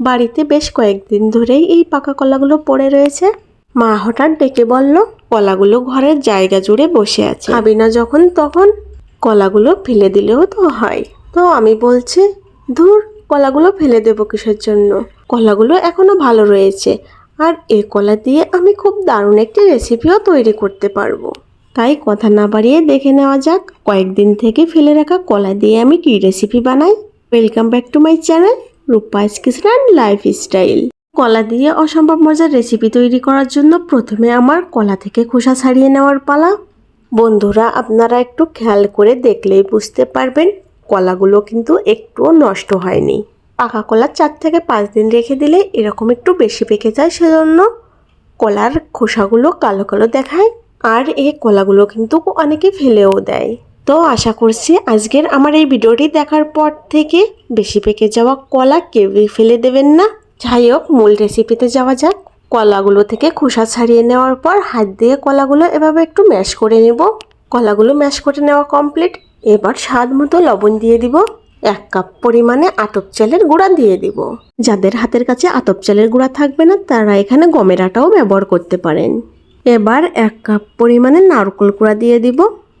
বাড়িতে বেশ কয়েকদিন ধরেই এই পাকা কলাগুলো পড়ে রয়েছে। মা হঠাৎ ডেকে বলল, কলাগুলো ঘরের জায়গা জুড়ে বসে আছে। খাবি না যখন তখন? কলাগুলো ফেলে দিলেও তো হয়। তো আমি বলছি, ধুর, কলাগুলো ফেলে দেবো কিসের জন্য? কলাগুলো এখনও ভালো রয়েছে। আর এ কলা দিয়ে আমি খুব দারুণ একটি রেসিপিও তৈরি করতে পারব। তাই কথা না বাড়িয়ে দেখে নেওয়া যাক, কয়েকদিন থেকে ফেলে রাখা কলা দিয়ে আমি কী রেসিপি বানাই? Welcome back to my channel Rupai's life style কলা দিয়ে অসম্ভব মজার রেসিপি তৈরি করার জন্য প্রথমে আমার কলা থেকে খোসা ছাড়িয়ে নেওয়ার পালা। বন্ধুরা, আপনারা একটু খেয়াল করে দেখলেই বুঝতে পারবেন, কলাগুলো কিন্তু একটুও নষ্ট হয়নি। পাকা কলা চার থেকে পাঁচ দিন রেখে দিলে এরকম একটু বেশি পেকে যায়, সেজন্য কলার খোসাগুলো কালো কালো দেখায়, আর এই কলাগুলো কিন্তু অনেকে ফেলেও দেয়। তো আশা করছি আজকের আমার এই ভিডিওটি দেখার পর থেকে বেশি পেকে যাওয়া কলা কেউই ফেলে দেবেন না। যাই হোক, মূল রেসিপিতে যাওয়া যাক। কলাগুলো থেকে খোসা ছাড়িয়ে নেওয়ার পর হাত দিয়ে কলাগুলো এভাবে একটু ম্যাশ করে নেব। কলাগুলো ম্যাশ করে নেওয়া কমপ্লিট এবার স্বাদ মতো লবণ দিয়ে দিব। এক কাপ পরিমাণে আতপ চালের গুঁড়া দিয়ে দিব। যাদের হাতের কাছে আতপ চালের গুঁড়া থাকবে না, তারা এখানে গমের আটাও ব্যবহার করতে পারেন। এবার এক কাপ পরিমাণে নারকেল কুড়া দিয়ে দিব।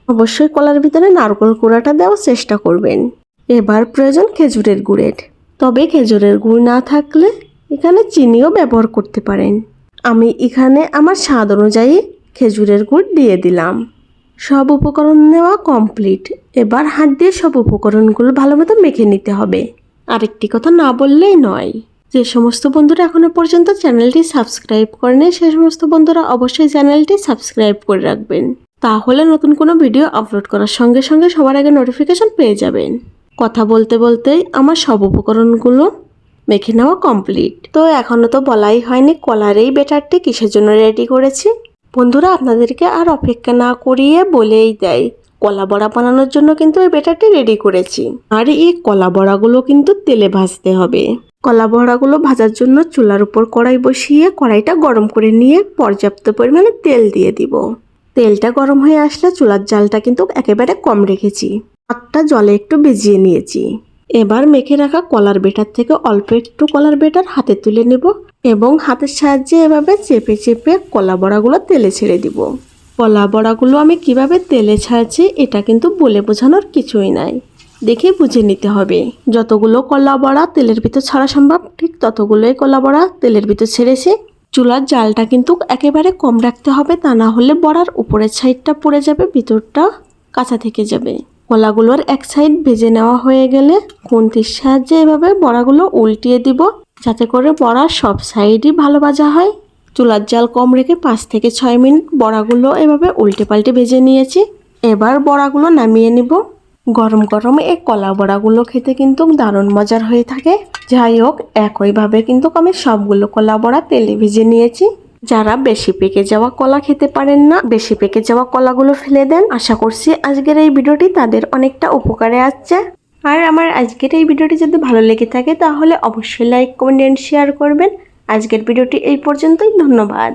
অবশ্যই কলার ভিতরে নারকেল কুড়াটা দেওয়ার চেষ্টা করবেন। এবার প্রয়োজন খেজুরের গুড়ের। তবে খেজুরের গুড় না থাকলে এখানে চিনিও ব্যবহার করতে পারেন। আমি এখানে আমার স্বাদ অনুযায়ী খেজুরের গুড় দিয়ে দিলাম। সব উপকরণ নেওয়া কমপ্লিট। এবার হাত দিয়ে সব উপকরণগুলো ভালো মতো মেখে নিতে হবে। আরেকটি কথা না বললেই নয়, যে সমস্ত বন্ধুরা এখনও পর্যন্ত চ্যানেলটি সাবস্ক্রাইব করেনি, সে সমস্ত বন্ধুরা অবশ্যই চ্যানেলটি সাবস্ক্রাইব করে রাখবেন। তাহলে নতুন কোনো ভিডিও আপলোড করার সঙ্গে সঙ্গে সবার আগে নোটিফিকেশন পেয়ে যাবেন। কথা বলতে বলতেই আমার সব উপকরণগুলো মেখে নেওয়া কমপ্লিট তো এখনও তো বলাই হয়নি কলার এই বেটারটি কিসের জন্য রেডি করেছি। বন্ধুরা, আপনাদেরকে আর অপেক্ষা না করিয়ে বলেই দেয়, কলা বড়া বানানোর জন্য কিন্তু এই বেটারটি রেডি করেছি। আর এই কলা বড়াগুলো কিন্তু তেলে ভাজতে হবে। কলা বড়াগুলো ভাজার জন্য চুলার উপর কড়াই বসিয়ে কড়াইটা গরম করে নিয়ে পর্যাপ্ত পরিমাণে তেল দিয়ে দিব। তেলটা গরম হয়ে আসলে চুলার জালটা কিন্তু একেবারে কম রেখেছি। হাতটা জলে একটু ভিজিয়ে নিয়েছি। এবার মেখে রাখা কলার বেটার থেকে অল্প একটু কলার বেটার হাতে তুলে নেব এবং হাতের সাহায্যে এভাবে চেপে চেপে কলা বড়াগুলো তেলে ছেড়ে দিব। কলা বড়াগুলো আমি কীভাবে তেলে ছাড়ছি এটা কিন্তু বলে বোঝানোর কিছুই নাই। দেখে বুঝে নিতে হবে। যতগুলো কলা বড়া তেলের ভিতর ছাড়া সম্ভব, ঠিক ততগুলোই কলা বড়া তেলের ভিতর ছেড়েছি। চুলার জালটা কিন্তু একেবারে কম রাখতে হবে, তা না হলে বড়ার উপরের সাইডটা পড়ে যাবে, ভিতরটা কাঁচা থেকে যাবে। কলাগুলোর এক সাইড ভেজে নেওয়া হয়ে গেলে খুন্তির সাহায্যে এভাবে বড়াগুলো উল্টিয়ে দিব, যাতে করে বড়ার সব সাইডই ভালো ভাজা হয়। চুলার জাল কম রেখে পাঁচ থেকে ছয় মিনিট বড়াগুলো এভাবে উল্টে পাল্টে ভেজে নিয়েছি। এবার বড়াগুলো নামিয়ে নিব। গরম গরম এই কলা বড়াগুলো খেতে কিন্তু দারুণ মজার হয়ে থাকে। যাই হোক, একইভাবে কিন্তু আমি সবগুলো কলা বড়া তেলে ভেজে নিয়েছি। যারা বেশি পেকে যাওয়া কলা খেতে পারেন না, বেশি পেকে যাওয়া কলাগুলো ফেলে দেন। আশা করছি আজকের এই ভিডিওটি তাদের অনেকটা উপকারে আসছে। আর আমার আজকের এই ভিডিওটি যদি ভালো লেগে থাকে, তাহলে অবশ্যই লাইক, কমেন্ট শেয়ার করবেন। আজকের ভিডিওটি এই পর্যন্তই, ধন্যবাদ।